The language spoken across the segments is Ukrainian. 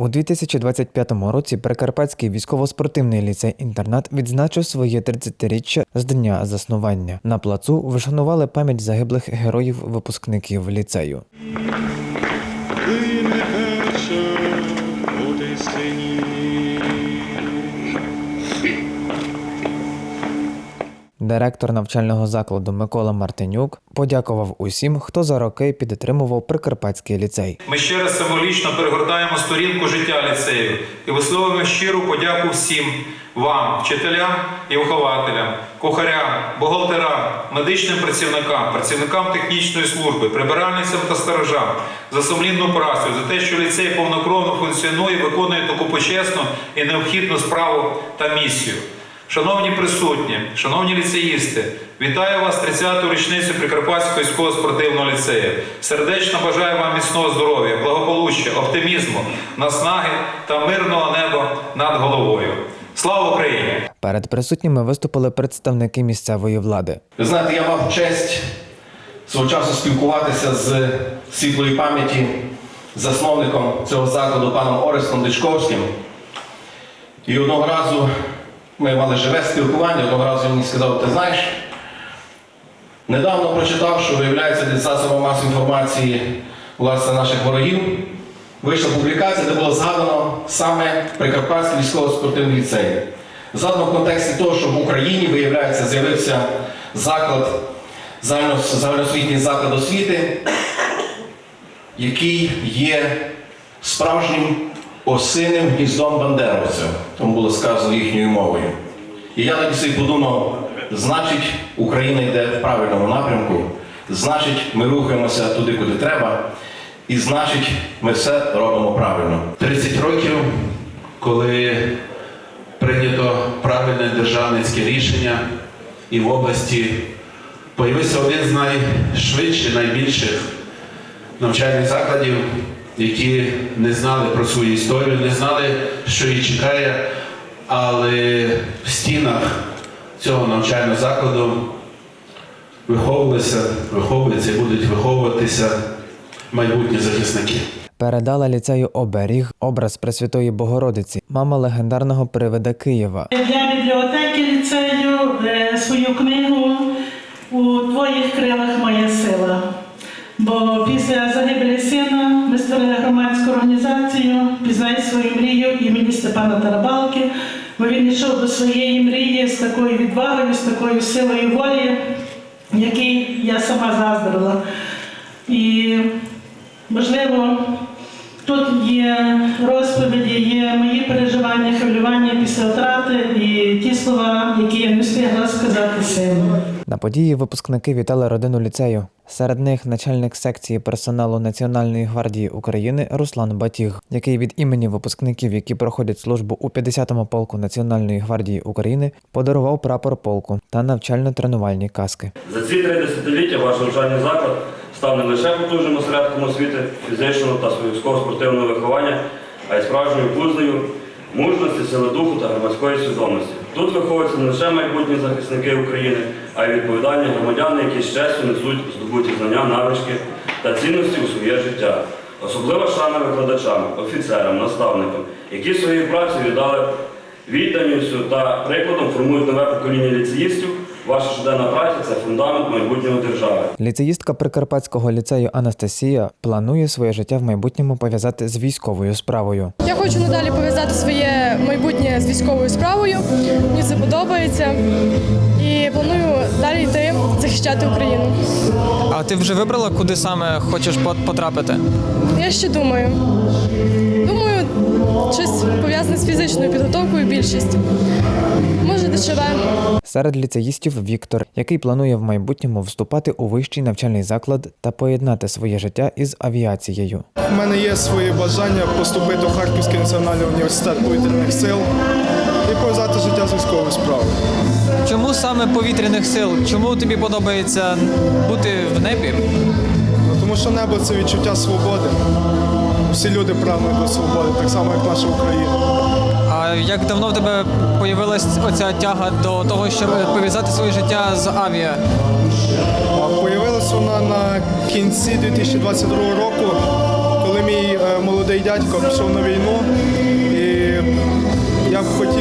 У 2025 році Прикарпатський військово-спортивний ліцей-інтернат відзначив своє 30-річчя з дня заснування. На плацу вшанували пам'ять загиблих героїв-випускників ліцею. Ти не перша. Директор навчального закладу Микола Мартинюк подякував усім, хто за роки підтримував Прикарпатський ліцей. Ми ще раз символічно перегортаємо сторінку життя ліцею і висловлюємо щиру подяку всім вам, вчителям і вихователям, кухарям, бухгалтерам, медичним працівникам, працівникам технічної служби, прибиральницям та сторожам за сумлінну працю, за те, що ліцей повнокровно функціонує, виконує таку почесну і необхідну справу та місію. Шановні присутні, шановні ліцеїсти, вітаю вас 30-ту річницю Прикарпатського військово-спортивного ліцею. Сердечно бажаю вам міцного здоров'я, благополуччя, оптимізму, наснаги та мирного неба над головою. Слава Україні! Перед присутніми виступили представники місцевої влади. Ви знаєте, я мав честь свого часу спілкуватися з світлої пам'яті засновником цього закладу паном Орестом Дичковським. І одного разу ми мали живе спілкування, одного разу він мені сказав, ти знаєш, недавно прочитав, що виявляється десь засобом масової інформації власне наших ворогів. Вийшла публікація, де було згадано саме Прикарпатський військово-спортивний ліцей. Згадано в контексті того, що в Україні, виявляється, з'явився заклад, загальноосвітній заклад освіти, який є справжнім осинним гніздом бандеровців, тому було сказано їхньою мовою. І я тоді собі подумав, значить, Україна йде в правильному напрямку, значить, ми рухаємося туди, куди треба, і значить, ми все робимо правильно. 30 років, коли прийнято правильне державницьке рішення, і в області появився один з найшвидших, найбільших навчальних закладів, які не знали про свою історію, не знали, що їх чекає, але в стінах цього навчального закладу виховувалися, виховуються і будуть виховуватися майбутні захисники. Передала ліцею оберіг образ Пресвятої Богородиці, мама легендарного привида Києва. Для бібліотеки ліцею е, свою книгу у твоїх крилах моя сила. Бо після загибелі сина створили громадську організацію Пізнай свою мрію імені Степана Тарабалки. Бо він йшов до своєї мрії з такою відвагою, з такою силою волі, який я сама заздрила. І можливо, Тут є розповіді, є мої переживання, хвилювання після втрати і ті слова, які я не встигла сказати сину. На події випускники вітали родину ліцею. Серед них начальник секції персоналу Національної гвардії України Руслан Батіг, який від імені випускників, які проходять службу у 50-му полку Національної гвардії України, подарував прапор полку та навчально-тренувальні каски. За ці три десятиліття ваш навчальний заклад став не лише потужним осередком освіти, фізичного та військово-спортивного виховання, а й справжньою пузнею мужності, сили духу та громадської свідомості. Тут виховуються не лише майбутні захисники України, а й відповідальні громадяни, які з несуть здобуті знання, навички та цінності у своє життя. Особлива шана викладачам, офіцерам, наставникам, які своєю працею віддали відданістю та прикладом формують нове покоління ліцеїстів. Ваша щоденна праця це фундамент майбутнього держави. Ліцеїстка Прикарпатського ліцею Анастасія планує своє життя в майбутньому пов'язати з військовою справою. Я хочу надалі пов'язати своє майбутнє з військовою справою. Мені це подобається. І планую далі йти захищати Україну. А ти вже вибрала, куди саме хочеш потрапити? Я ще думаю. Думаю, щось пов'язане з фізичною підготовкою більшість. Може, дешеве. Серед ліцеїстів Віктор, який планує в майбутньому вступати у вищий навчальний заклад та поєднати своє життя із авіацією. У мене є своє бажання поступити у Харківський національний університет повітряних сил і пов'язати життя з військовою справою. Чому саме повітряних сил? Чому тобі подобається бути в небі? Ну, Тому що небо це відчуття свободи. Всі люди прагнуть до свободи, так само, як наша Україна. Як давно в тебе появилась оця тяга до того, щоб пов'язати своє життя з авіа? Появилась вона на кінці 2022 року, коли мій е, молодий дядько пішов на війну.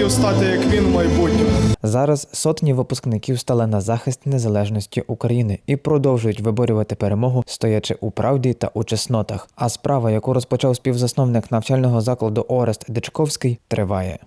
Стати як він в майбутньому. Зараз сотні випускників стали на захист незалежності України і продовжують виборювати перемогу, стоячи у правді та у чеснотах. А справа, яку розпочав співзасновник навчального закладу Орест Дичковський, триває.